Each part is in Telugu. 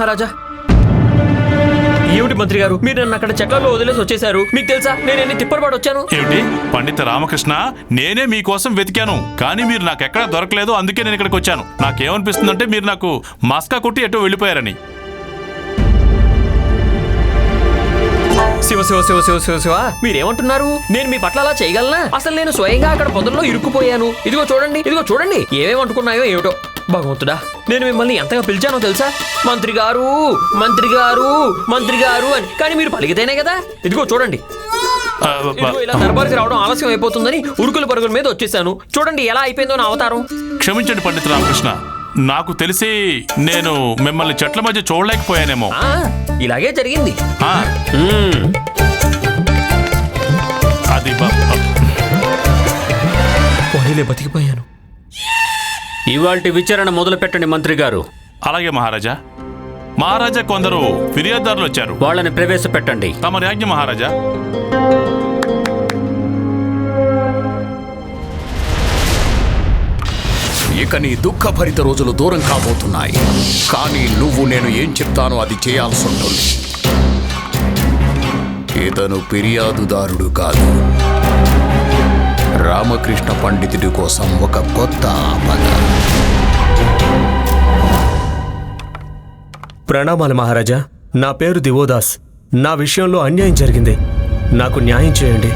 మహారాజా. ఏమిటి మంత్రి గారు? మీరు నన్ను అక్కడ చెట్లలో వదిలేసి వచ్చేసారు మీకు తెలుసా? నేను ఎన్ని తిప్పలపాటు వచ్చాను. ఏమిటి? పండిత రామకృష్ణ నేనే మీకోసం వెతికాను. కానీ మీరు నాకు ఎక్కడా దొరకలేదు అందుకే నేను ఇక్కడికి వచ్చాను. నాకేమనిపిస్తుందంటే మీరు నాకు మస్కా కొట్టి ఎటో వెళ్ళిపోయారని. శివ శివ శివ శివ శివ శివ మీరేమంటున్నారు? నేను మీ పట్ల అలా చేయగలనా? అసలు నేను స్వయంగా అక్కడ పొదల్లో ఇరుక్కుపోయాను. ఇదిగో చూడండి ఇదిగో చూడండి. ఏమేమి అంటుకున్నాయో ఏమిటో. భగవంతుడా నేను మిమ్మల్ని ఎంతగా పిలిచానో తెలుసా? మంత్రి గారు మంత్రి గారు మంత్రి గారు అని. కానీ మీరు పలికితేనే కదా? ఇదిగో చూడండి. ఇదిగో ఇలా దర్బార్కి రావడం ఆలస్యం అయిపోతుందని ఉరుకుల పరుగుల మీద వచ్చేసాను. చూడండి ఎలా అయిపోయిందో నా అవతారం. క్షమించండి పండిత రామకృష్ణ. నాకు తెలిసి నేను మిమ్మల్ని చెట్ల మధ్య చూడలేకపోయానేమో. ఆ, ఇలాగే జరిగింది. ఆ, మ్మ్. అది బ- పోనీలే బతికిపోయాను. ఇవాల్టి విచారణ మొదలు పెట్టండి మంత్రి గారు. అలాగే మహారాజా. మహారాజా కొందరు ఫిర్యాదుదారులు వచ్చారు. వాళ్ళని ప్రవేశపెట్టండి. తమ రాజ్ఞ మహారాజా. ఇక నీ దుఃఖభరిత రోజులు దూరం కాబోతున్నాయి. కానీ నువ్వు నేను ఏం చెప్తానో అది చేయాల్సి ఉంటుంది. ఇతను ఫిర్యాదుదారుడు కాదు. రామకృష్ణ పండితుడి కోసం ఒక కొత్త ఆపద. ప్రణామాలు మహారాజా. నా పేరు దివోదాస్. నా విషయంలో అన్యాయం జరిగింది. నాకు న్యాయం చేయండి.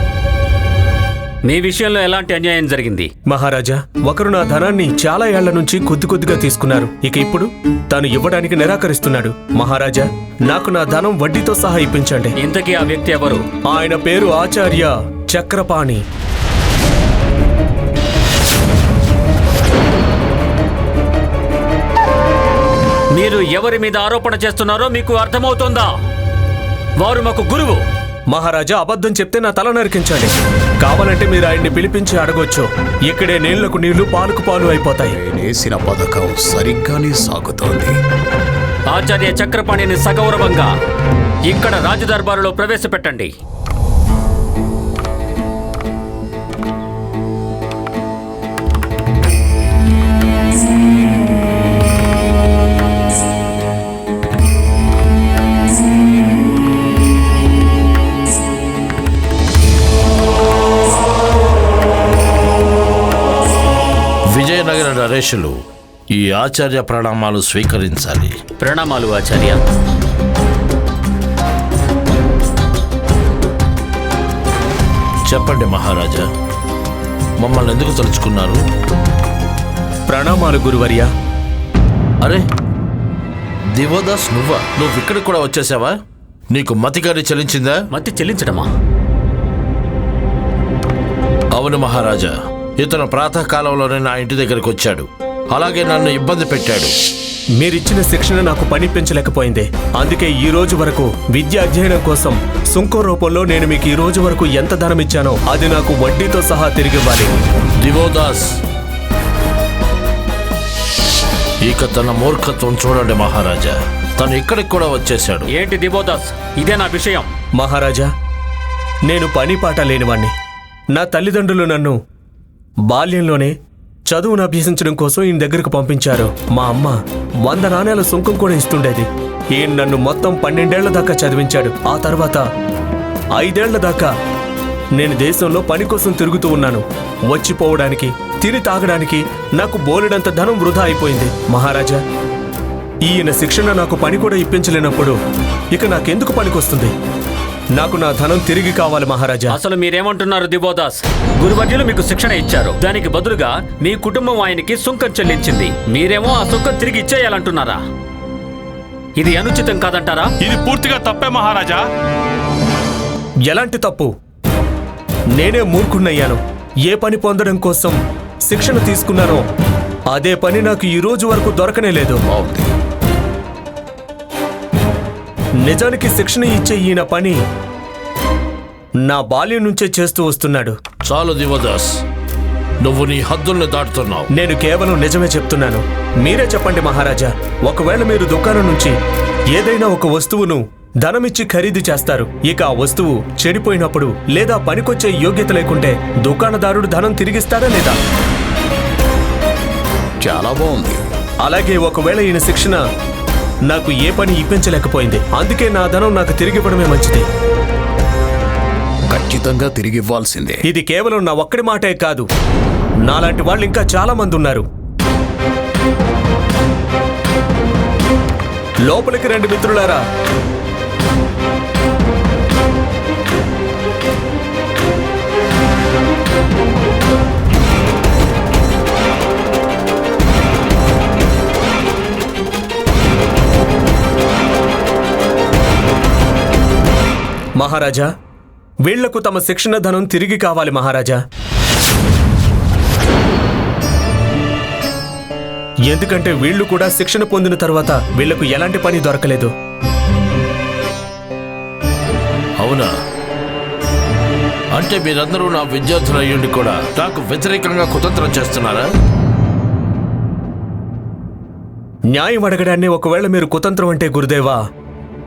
మీ విషయంలో ఎలాంటి అన్యాయం జరిగింది? మహారాజా ఒకరు నా ధనాన్ని చాలా ఏళ్ళ నుంచి కొద్ది కొద్దిగా తీసుకున్నారు. ఇక ఇప్పుడు తాను ఇవ్వడానికి నిరాకరిస్తున్నాడు. మహారాజా నాకు నా ధనం వడ్డీతో సహా ఇప్పించండి. ఇంతకీ ఆ వ్యక్తి ఎవరు? ఆయన పేరు ఆచార్య చక్రపాణి. మీరు ఎవరి మీద ఆరోపణ చేస్తున్నారో మీకు అర్థమవుతుందా? వారు మాకు గురువు. మహారాజా అబద్ధం చెప్తే నా తల నరికించండి. కావాలంటే మీరు ఆయన్ని పిలిపించి అడగొచ్చు. ఇక్కడే నీళ్ళకు నీళ్ళు పాలకు పాలు అయిపోతాయి. నేనేసిన పథకం సరిగ్గానే సాగుతోంది. ఆచార్య చక్రపాణిని సగౌరవంగా ఇక్కడ రాజదర్బారులో ప్రవేశపెట్టండి. నరేషులు ఈ ఆచార్య ప్రణామాలు స్వీకరించాలి. ప్రణామాలు ఆచార్య. చెప్పండి మహారాజా మమ్మల్ని ఎందుకు తలుచుకున్నారు? ప్రణామాలు గురువర్య. అరే దివోదాస్ నువ్వా? నువ్వు ఇక్కడికి కూడా వచ్చేసావా? నీకు మతిగారి చెల్లించిందా? మతి చెల్లించడమా? అవును మహారాజా ఇతను ప్రాతకాలంలోనే నా ఇంటి దగ్గరికి వచ్చాడు. అలాగే నన్ను ఇబ్బంది పెట్టాడు. మీరిచ్చిన శిక్షణ నాకు పనిపించలేకపోయింది. అందుకే ఈ రోజు వరకు విద్య అధ్యయనం కోసం సుంకం రూపంలో నేను మీకు ఈ రోజు వరకు ఎంత ధనం ఇచ్చానో అది నాకు వడ్డీతో సహా తిరిగివ్వాలి దివోదాస్. ఇక తన మూర్ఖత్వం చూడండి మహారాజా. తను ఇక్కడికి కూడా వచ్చేశాడు. ఏంటి దిబోదాస్ ఇదే నా విషయం. మహారాజా నేను పని పాట లేనివాణ్ణి. నా తల్లిదండ్రులు నన్ను బాల్యంలోనే చదువును అభ్యసించడం కోసం ఈయన దగ్గరకు పంపించారు. మా అమ్మ వంద నాణేల సుంకం కూడా ఇస్తుండేది. ఈయన నన్ను మొత్తం పన్నెండేళ్ళ దాకా చదివించాడు. ఆ తర్వాత ఐదేళ్ళ దాకా నేను దేశంలో పని కోసం తిరుగుతూ ఉన్నాను. వచ్చిపోవడానికి తిని తాగడానికి నాకు బోలెడంత ధనం వృధా అయిపోయింది. మహారాజా ఈయన శిక్షణ నాకు పని కూడా ఇప్పించలేనప్పుడు ఇక నాకెందుకు పనికొస్తుంది? నాకు నా ధనం తిరిగి కావాలి మహారాజా. అసలు మీరేమంటున్నారు దిబోదాస్ గురువర్యులు మీకు శిక్షణ ఇచ్చారు. దానికి బదులుగా మీ కుటుంబం ఆయనకి సుంకం చెల్లించింది. మీరేమో ఆ సుంకం తిరిగి ఇచ్చేయాలంటున్నారా? ఇది అనుచితం కాదంటారా? ఇది పూర్తిగా తప్పే మహారాజా. ఎలాంటి తప్పు? నేనే మూర్ఖున్నయ్యాను ఏ పని పొందడం కోసం శిక్షణ తీసుకున్నానో అదే పని నాకు ఈ రోజు వరకు దొరకనే లేదు. నిజానికి శిక్షణ ఇచ్చే ఈయన పని నా బాల్యం నుంచే చేస్తూ వస్తున్నాడు. చాలు దివదాస్ నువ్వు నీ హద్దుల్ని దాటుతున్నావు. నేను కేవలం నిజమే చెప్తున్నాను. మీరే చెప్పండి మహారాజా ఒకవేళ మీరు దుకాణం నుంచి ఏదైనా ఒక వస్తువును ధనమిచ్చి ఖరీదు చేస్తారు. ఇక ఆ వస్తువు చెడిపోయినప్పుడు లేదా పనికొచ్చే యోగ్యత లేకుంటే దుకాణదారుడు ధనం తిరిగిస్తాడా లేదా? చాలా బాగుంది. అలాగే ఒకవేళ ఈయన శిక్షణ నాకు ఏ పని ఇప్పించలేకపోయింది. అందుకే నా ధనం నాకు తిరిగి ఇవ్వడమే మంచిది. ఖచ్చితంగా తిరిగి ఇవ్వాల్సిందే ఇది కేవలం నా ఒక్కడి మాటే కాదు. నాలాంటి వాళ్ళు ఇంకా చాలా మంది ఉన్నారు లోపలికి రెండు మిత్రులారా. మహారాజా వీళ్ళకు తమ శిక్షణ ధనం తిరిగి కావాలి మహారాజా. ఎందుకంటే వీళ్ళు కూడా శిక్షణ పొందిన తర్వాత వీళ్ళకు ఎలాంటి పని దొరకలేదు. అవునా? అంటే మీరందరూ నా విద్యార్థులు అయ్యుండి కూడా నాకు వ్యతిరేకంగా కుతంత్రం చేస్తున్నారా? న్యాయం అడగడాన్ని ఒకవేళ మీరు కుతంత్రం అంటే గురుదేవా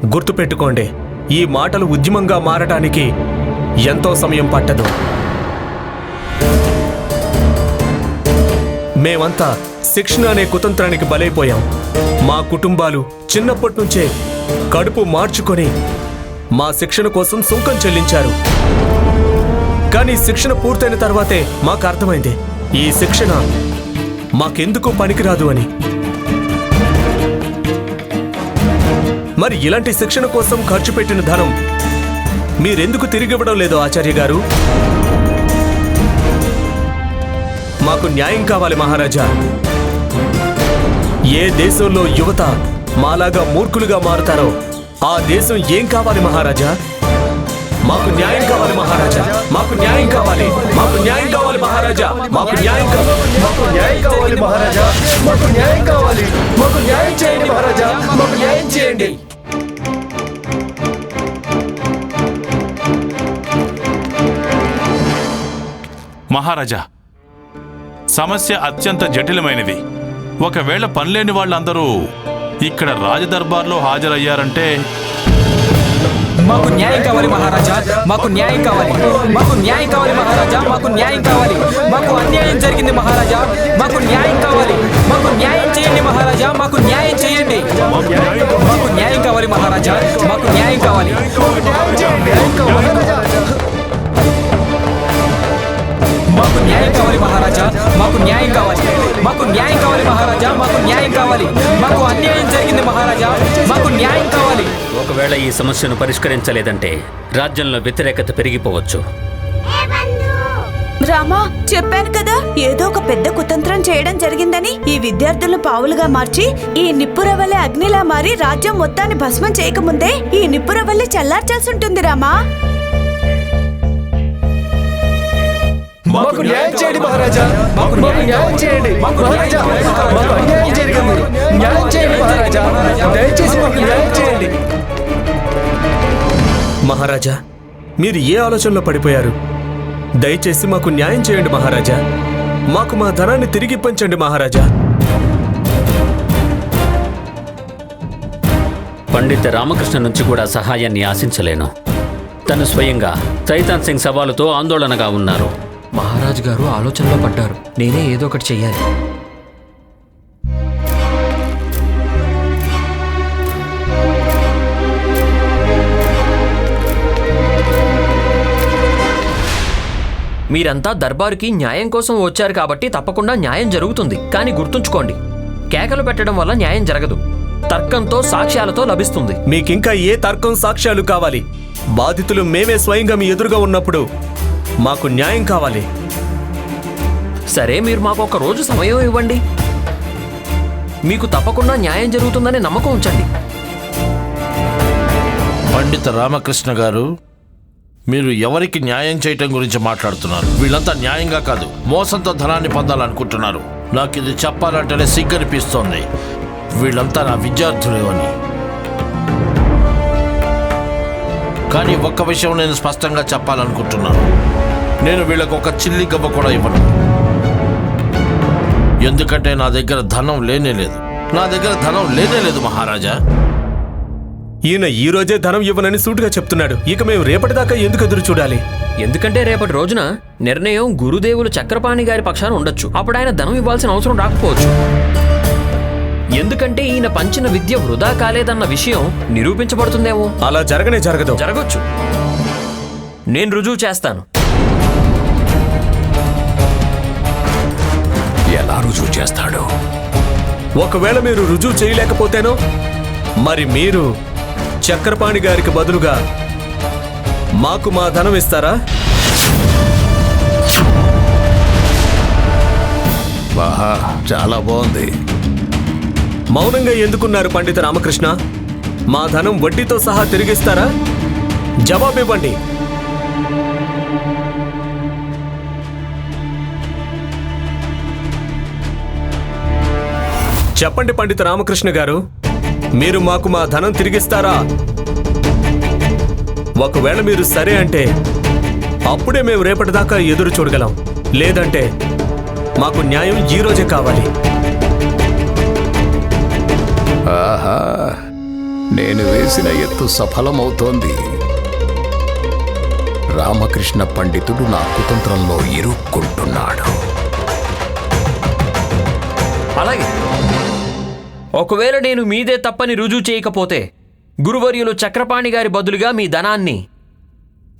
గుర్తుపెట్టుకోండి ఈ మాటలు ఉద్యమంగా మారటానికి ఎంతో సమయం పట్టదు. మేమంతా శిక్షణ అనే కుతంత్రానికి బలైపోయాం. మా కుటుంబాలు చిన్నప్పటి నుంచే కడుపు మార్చుకొని మా శిక్షణ కోసం సుంకం చెల్లించారు. కానీ శిక్షణ పూర్తయిన తర్వాతే మాకు అర్థమైంది ఈ శిక్షణ మాకెందుకు పనికిరాదు అని. మరి ఇలాంటి శిక్షణ కోసం ఖర్చు పెట్టిన ధనం మీరెందుకు తిరిగివ్వడం లేదు ఆచార్య గారు? మాకు న్యాయం కావాలి మహారాజా. ఏ దేశంలో యువత మాలాగా మూర్ఖులుగా మారుతారో ఆ దేశం ఏం కావాలి మహారాజా? మాకు న్యాయం కావాలి మహారాజా. మాకు న్యాయం కావాలి. మాకు న్యాయం కావాలి మహారాజా. మాకు న్యాయం కావాలి. మాకు న్యాయం కావాలి మహారాజా. మాకు న్యాయం కావాలి. మాకు న్యాయం చేయండి మహారాజా. మాకు న్యాయం చేయండి. మహారాజా సమస్య అత్యంత జటిలమైనది. ఒకవేళ పనిలేని వాళ్ళందరూ ఇక్కడ రాజదర్బార్లో హాజరయ్యారంటే మాకు న్యాయం కావాలి మహారాజా మాకు న్యాయం కావాలి. మాకు న్యాయం కావాలి మహారాజా మాకు న్యాయం కావాలి. మాకు అన్యాయం జరిగింది మహారాజా మాకు న్యాయం కావాలి. మాకు న్యాయం చేయండి మహారాజా మాకు న్యాయం చేయండి. మాకు న్యాయం కావాలి మహారాజా మాకు న్యాయం కావాలి. కావాలి మహారాజా. మాకు న్యాయం కావాలి. మాకు న్యాయం కావాలి మహారాజా. మాకు న్యాయం కావాలి. మాకు అన్యాయం జరిగింది మహారాజా. మాకు న్యాయం కావాలి. ఒకవేళ ఈ సమస్యను పరిష్కరించలేదంటే రాజ్యంలో వ్యతిరేకత పెరిగిపోవచ్చు. రామా చెప్పాను కదా ఏదో ఒక పెద్ద కుతంత్రం చేయడం జరిగిందని ఈ విద్యార్థులను పావులుగా మార్చి ఈ నిప్పురవల్లి అగ్నిలా మారి రాజ్యం మొత్తాన్ని భస్మం చేయకముందే ఈ నిప్పురవల్లి చల్లార్చాల్సి ఉంటుంది రామా. మాకు న్యాయం చేయండి మహారాజా. మాకు న్యాయం చేయండి. మహారాజా మాకు అన్యాయం జరిగింది. న్యాయం చేయండి మహారాజా. దయచేసి మాకు న్యాయం చేయండి. మహారాజా మీరు ఏ ఆలోచనలో పడిపోయారు? దయచేసి మాకు న్యాయం చేయండి మహారాజా. మాకు మా ధనాన్ని తిరిగి ఇప్పించండి మహారాజా. పండిత రామకృష్ణ నుంచి కూడా సహాయాన్ని ఆశించలేను. తను స్వయంగా చైతాన్ సింగ్ సవాలుతో ఆందోళనగా ఉన్నారు. మహారాజు గారు ఆలోచనలో పడ్డారు. నేనే ఏదో ఒకటి చెయ్యాలి. మీరంతా దర్బారుకి న్యాయం కోసం వచ్చారు కాబట్టి తప్పకుండా న్యాయం జరుగుతుంది. కానీ గుర్తుంచుకోండి కేకలు పెట్టడం వల్ల న్యాయం జరగదు. తర్కంతో సాక్ష్యాలతో లభిస్తుంది. మీకింకా ఏ తర్కం సాక్ష్యాలు కావాలి? బాధితులు మేమే స్వయంగా మీ ఎదురుగా ఉన్నప్పుడు మాకు న్యాయం కావాలి. సరే మీరు మాకు ఒక రోజు సమయం ఇవ్వండి. మీకు తప్పకుండా న్యాయం జరుగుతుందనే నమ్మకం ఉంచండి. పండిత రామకృష్ణ గారు మీరు ఎవరికి న్యాయం చేయటం గురించి మాట్లాడుతున్నారు? వీళ్ళంతా న్యాయంగా కాదు మోసంతో ధనాన్ని పొందాలనుకుంటున్నారు. నాకు ఇది చెప్పాలంటేనే సిగ్గనిపిస్తోంది. వీళ్ళంతా నా విద్యార్థులు అని. కానీ ఒక్క విషయం నేను స్పష్టంగా చెప్పాలనుకుంటున్నాను. నేను వీళ్ళకు ఒక చిల్లి గవ్వ కూడా ఇవ్వను. ఎందుకంటే నా దగ్గర ధనం లేనే లేదు. నా దగ్గర ధనం లేనే లేదు మహారాజా. ఈయన ఈ రోజే ధనం ఇవ్వనని సూటిగా చెప్తున్నాడు. ఇక మేము రేపటిదాకా ఎందుకు ఎదురు చూడాలి? ఎందుకంటే రేపటి రోజున నిర్ణయం గురుదేవులు చక్రపాణి గారి పక్షాన ఉండొచ్చు. అప్పుడు ఆయన ధనం ఇవ్వాల్సిన అవసరం రాకపోవచ్చు. ఎందుకంటే ఈయన పంచిన విద్య వృధా కాలేదన్న విషయం నిరూపించబడుతుందేమో? అలా జరగనే జరగదు. జరగచ్చు. నేను రుజువు చేస్తాను. ఎలా రుజువు చేస్తాడు. ఒకవేళ మీరు రుజువు చేయలేకపోతేనో మరి మీరు చక్రపాణి గారికి బదులుగా మాకు మా ధనం ఇస్తారా? ఆహా చాలా బాగుంది. మౌనంగా ఎందుకున్నారు పండిత రామకృష్ణ? మా ధనం వడ్డీతో సహా తిరిగిస్తారా? జవాబు చెప్పండి పండిత రామకృష్ణ గారు మీరు మాకు మా ధనం తిరిగిస్తారా? ఒకవేళ మీరు సరే అంటే అప్పుడే మేము రేపటిదాకా ఎదురు చూడగలం. లేదంటే మాకు న్యాయం ఈ రోజే కావాలి. ఆహా నేను వేసిన ఎత్తు సఫలమవుతోంది. రామకృష్ణ పండితుడు నా కుతంత్రంలో ఇరుక్కుంటున్నాడు. అలాగే. ఒకవేళ నేను మీదే తప్పని రుజువు చేయకపోతే గురువర్యులు చక్రపాణి గారి బదులుగా మీ ధనాన్ని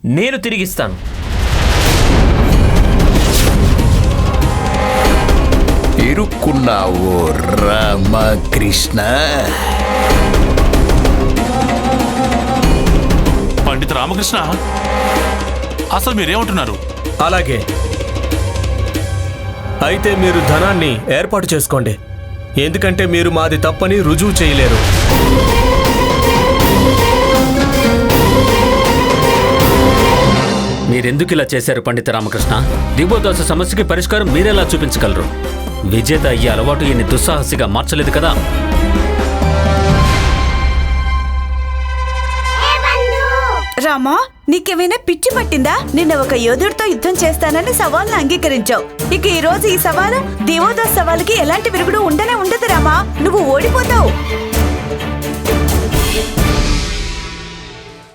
నేను తిరిగిస్తాను. ఇరుక్కున్నావు రామకృష్ణ. పండిత రామకృష్ణ అసలు మీరేమంటున్నారు? అలాగే. అయితే మీరు ధనాన్ని ఏర్పాటు చేసుకోండి. ఎందుకంటే మీరు మాది తప్పని రుజువు చేయలేరు. మీరెందుకు ఇలా చేశారు పండిత రామకృష్ణ? దివోదాస సమస్యకి పరిష్కారం మీరెలా చూపించగలరు? విజేత అయ్యే అలవాటు ఈయన్ని దుస్సాహసిగా మార్చలేదు కదా? రామా? నీకేమైనా పిచ్చి పట్టిందా? నిన్న ఒక యోధుడితో యుద్ధం చేస్తానని సవాల్ను అంగీకరించావు. ఇక ఈ రోజు ఈ సవాలు దేవోదాస్ సవాలుకి ఎలాంటి విరుగుడు ఉండనే ఉండదు రామా. నువ్వు ఓడిపోతావు.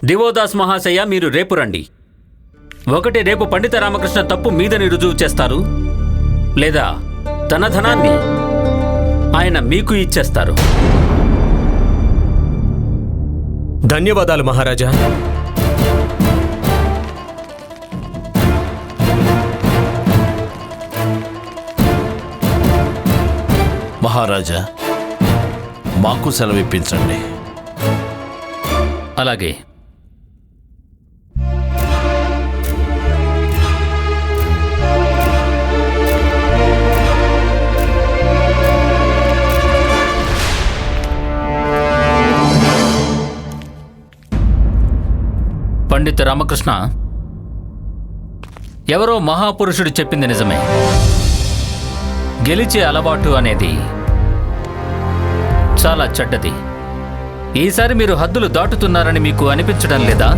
దివోదాస్ మహాశయ మీరు రేపు రండి. ఒకటి రేపు పండిత రామకృష్ణ తప్పు మీదని రుజువు చేస్తారు. లేదా తన ధనాన్ని ఆయన మీకు ఇచ్చేస్తారు. ధన్యవాదాలు మహారాజా. మహారాజా మాకు సెలవిప్పించండి. అలాగే. పండిత రామకృష్ణ ఎవరో మహాపురుషుడు చెప్పింది నిజమే. గెలిచే అలవాటు అనేది చాలా చెడ్డది. ఈసారి మీరు హద్దులు దాటుతున్నారని మీకు అనిపించడం లేదా?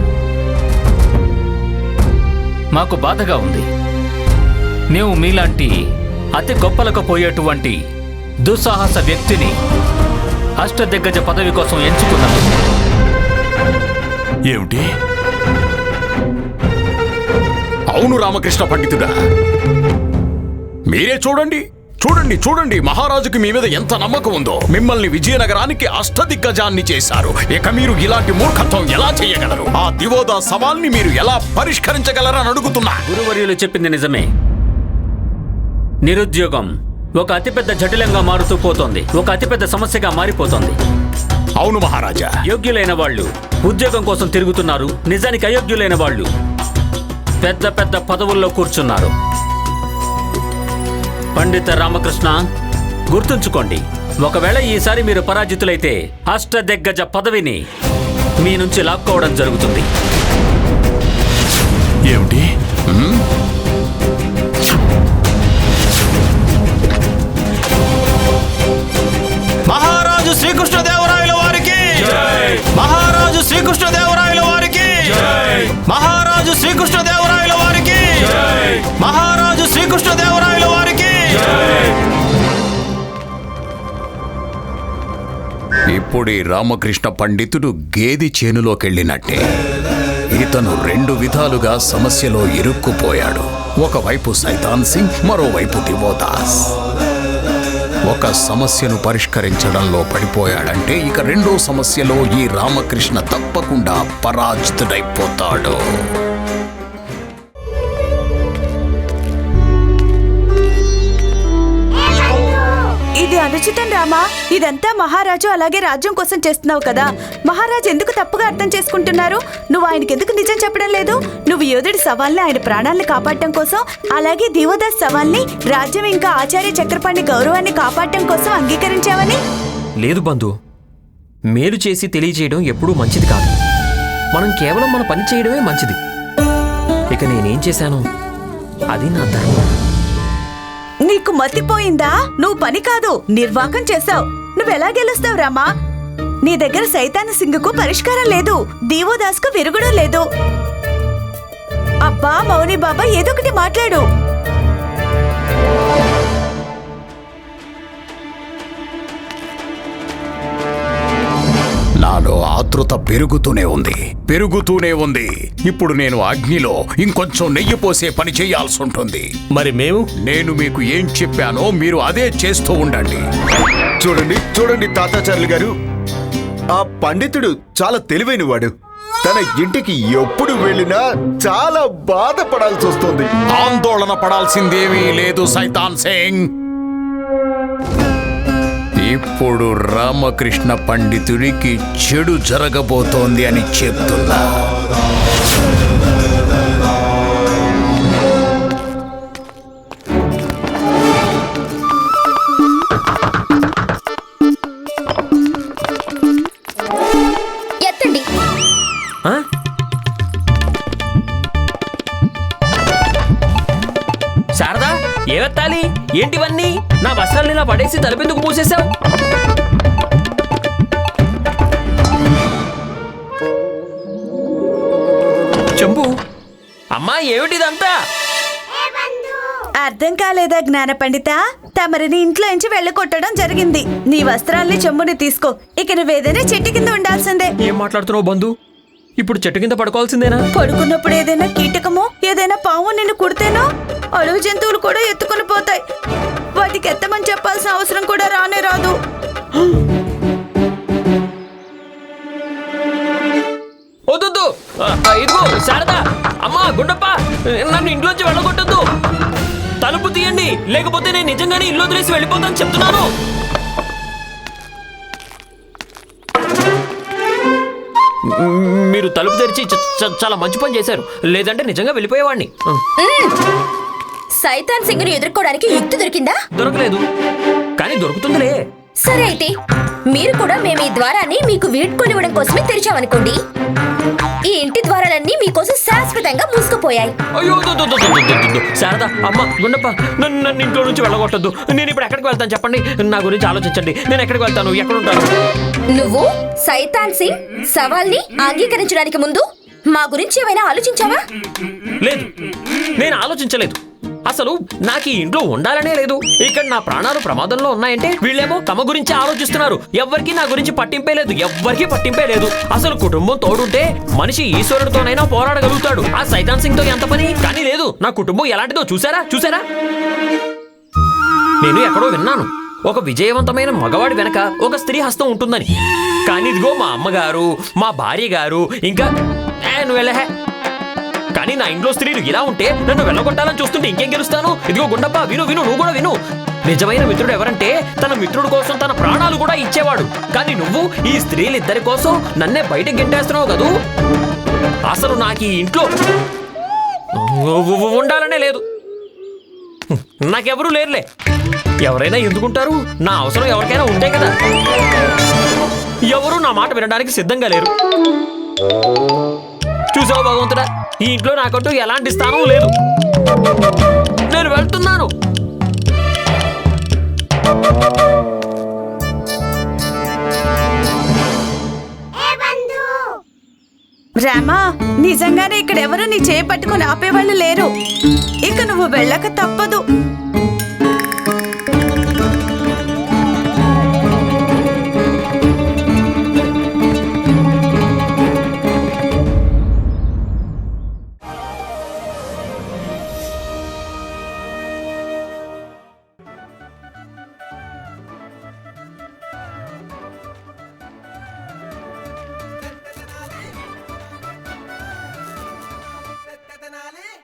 మాకు బాధగా ఉంది. మేము మీలాంటి అతి గొప్పలకు పోయేటువంటి దుస్సాహస వ్యక్తిని అష్టదిగ్గజ పదవి కోసం ఎంచుకున్నాము. ఏమిటి? అవును రామకృష్ణ పండితుడా. మీరే చూడండి. చూడండి చూడండి మహారాజుకి మీ మీద ఎంత నమ్మకం ఉందో. మిమ్మల్ని విజయనగరానికి అష్టదిగ్గజాన్ని చేశారు. ఇక మీరు ఇలాంటి మూర్ఖత్వం ఎలా చేయగలరు? ఆ దివోదా సవాల్ని మీరు ఎలా పరిష్కరించగలరని అడుగుతున్నా. గురువర్యులు చెప్పింది నిజమే. నిరుద్యోగం ఒక అతిపెద్ద జటిలంగా మారుతూ పోతోంది. ఒక అతిపెద్ద సమస్యగా మారిపోతోంది. అవును మహారాజా. యోగ్యులైన వాళ్ళు ఉద్యోగం కోసం తిరుగుతున్నారు. నిజానికి అయోగ్యులైన వాళ్ళు పెద్ద పెద్ద పదవుల్లో కూర్చున్నారు. పండిత రామకృష్ణ గుర్తుంచుకోండి ఒకవేళ ఈసారి మీరు పరాజితులైతే అష్టదిగ్గజ పదవిని మీ నుంచి లాక్కోవడం జరుగుతుంది. ఏమిటి? ఇప్పుడు రామకృష్ణ పండితుడు గేది చేనులోకెళ్ళినట్టే. ఇతను రెండు విధాలుగా సమస్యలో ఇరుక్కుపోయాడు. ఒకవైపు సైతాన్ సింగ్ మరోవైపు దివోదాస్. ఒక సమస్యను పరిష్కరించడంలో పడిపోయాడంటే ఇక రెండో సమస్యలో ఈ రామకృష్ణ తప్పకుండా పరాజితుడైపోతాడు. అనుచితం రామా? ఇదంతా మహారాజు అలాగే రాజ్యం కోసం చేస్తున్నావు కదా. మహారాజు ఎందుకు తప్పుగా అర్థం చేసుకుంటున్నారు? నువ్వు ఆయనకి ఎందుకు నిజం చెప్పడం లేదు? నువ్వు యోధుడి సవాల్ని ఆయన ప్రాణాలను కాపాడటం కోసం అలాగే దేవదాస్ సవాల్ని రాజ్యం ఇంకా ఆచార్య చక్రపాణి గౌరవాన్ని కాపాడటం కోసం అంగీకరించావని? లేదు బంధు. మేలు చేసి తెలియజేయడం ఎప్పుడూ మంచిది కాదు. మనం కేవలం మన పని చేయడమే మంచిది. ఇక నేనేం చేశాను? అది నా ధర్మం. నీకు మతిపోయిందా? నువ్వు పని కాదు నిర్వాకం చేశావు. నువ్వెలా గెలుస్తావు రామా? నీ దగ్గర సైతాన్ సింగ్కు పరిష్కారం లేదు దీవోదాస్కు విరుగుడు లేదు. అబ్బా మౌని బాబా ఏదో ఒకటి మాట్లాడు. ఆతృత పెరుగుతూనే ఉంది. పెరుగుతూనే ఉంది. ఇప్పుడు నేను అగ్నిలో ఇంకొంచెం నెయ్యి పోసే పని చేయాల్సి ఉంటుంది. మరి మేము? నేను మీకు ఏం చెప్పానో మీరు అదే చేస్తూ ఉండండి. చూడండి చూడండి తాతాచార్యులు గారు. ఆ పండితుడు చాలా తెలివైనవాడు. తన ఇంటికి ఎప్పుడు వెళ్ళినా చాలా బాధపడాల్సి వస్తుంది. ఆందోళన పడాల్సిందేమీ లేదు సైతాన్ సింగ్. ఇప్పుడు రామకృష్ణ పండితుడికి చెడు జరగబోతోంది అని చెప్తున్నా. ఇలా పడేసి తలపెందుకు మూసేశావు చెంపు అమ్మా ఏమిటిదంతా? అర్థం కాలేదా జ్ఞాన పండిత? తమరిని ఇంట్లో నుంచి వెళ్ళగొట్టడం జరిగింది. నీ వస్త్రాల్ని చెమ్ముని తీసుకో. ఇక నువ్వేదైనా చెట్టు కింద ఉండాల్సిందే. ఏం మాట్లాడుతున్నావు బంధు? ఇప్పుడు చెట్టు కింద పడుకోవాల్సిందేనా? పడుకున్నప్పుడు ఏదైనా కీటకమో ఏదైనా పాము నిన్ను కుడితేనో అడవి జంతువులు కూడా ఎత్తుకొని పోతాయి. వాటికి ఎత్తమని చెప్పాల్సిన అవసరం కూడా రానే రాదు. ఆ, ఇదిగో శారదా అమ్మా గుండప్ప నన్ను ఇంట్లోంచి వెళ్ళగొట్టొద్దు. తలుపు తీయండి లేకపోతే నేను నిజంగానే ఇల్లు వదిలేసి వెళ్ళిపోతాను చెప్తున్నాను. మీరు తలుపు తెరిచి చాలా మంచి పని చేశారు. లేదంటే నిజంగా వెళ్ళిపోయేవాడిని. సైతాన్ సింగ్ను ఎదుర్కోవడానికి యుక్తి దొరికిందా? దొరకలేదు. కానీ దొరుకుతుందిలే. సరే అయితే మీరు కూడా మేము ఈ ద్వారాన్ని మీకు వీడ్కొనివ్వడం కోసమే తెరిచామనుకోండి. ఈ ఇంటి ద్వారాలన్నీ మీకోసం శాశ్వతంగా మూసుకుపోయాయి. అయ్యో దు- దు- దు- దు- దు- దు- దు. శారదా అమ్మ గుండప్ప నన్ను నన్ను ఇంట్లో నుంచి వెళ్ళగొట్టద్దు. నేను ఇప్పుడు ఎక్కడికి వెళ్తాను చెప్పండి? నా గురించి ఆలోచించండి. నేను ఎక్కడికి వెళ్తాను? ఎక్కడ ఉంటాను నువ్వు సైతాన్ సింగ్ సవాల్ని అంగీకరించడానికి ముందు మా గురించి ఏమైనా ఆలోచించావా? లేదు. నేను ఆలోచించలేదు. అసలు నాకు ఈ ఇంట్లో ఉండాలనే లేదు. ఇక్కడ నా ప్రాణాలు ప్రమాదంలో ఉన్నాయంటే వీళ్ళేమో తమ గురించి ఆలోచిస్తున్నారు. ఎవ్వరికి నా గురించి పట్టింపే లేదు. ఎవ్వరికి పట్టింపే లేదు. అసలు కుటుంబం తోడుంటే మనిషి ఈశ్వరుడితోనైనా పోరాడగలుగుతాడు. ఆ సైతాన్ సింగ్తో ఎంత పని? కానీ లేదు. నా కుటుంబం ఎలాంటిదో చూసారా? చూసారా? నేను ఎక్కడో విన్నాను. ఒక విజయవంతమైన మగవాడి వెనక ఒక స్త్రీ హస్తం ఉంటుందని. కానీ ఇదిగో మా అమ్మగారు మా భార్య గారు ఇంకా నువ్వు వెళ్ళహే కానీ నా ఇంట్లో స్త్రీలు ఇలా ఉంటే నన్ను వెళ్ళగొట్టాలని చూస్తుంటే ఇంకేం గెలుస్తాను? ఇదిగో గుండప్ప విను విను నువ్వు కూడా విను. నిజమైన మిత్రుడు ఎవరంటే తన మిత్రుడు కోసం తన ప్రాణాలు కూడా ఇచ్చేవాడు. కానీ నువ్వు ఈ స్త్రీలిద్దరి కోసం నన్నే బయటకు గెంటేస్తున్నావు కదూ? అసలు నాకు ఈ ఇంట్లో ఉండాలనే లేదు. నాకెవరూ లేరులే. ఎవరైనా ఎందుకుంటారు? నా అవసరం ఎవరికైనా ఉంటే కదా. ఎవరు నా మాట వినడానికి సిద్ధంగా లేరు. చూసావు భగవంతుడా? ఈ ఇంట్లో నాకంటూ ఎలాంటి స్థానం లేదు. నేను వెళ్తున్నాను. రామా నిజంగానే ఇక్కడ ఎవరు నీ చేయి పట్టుకొని ఆపేవాళ్ళు లేరు. ఇక నువ్వు వెళ్ళక తప్పదు.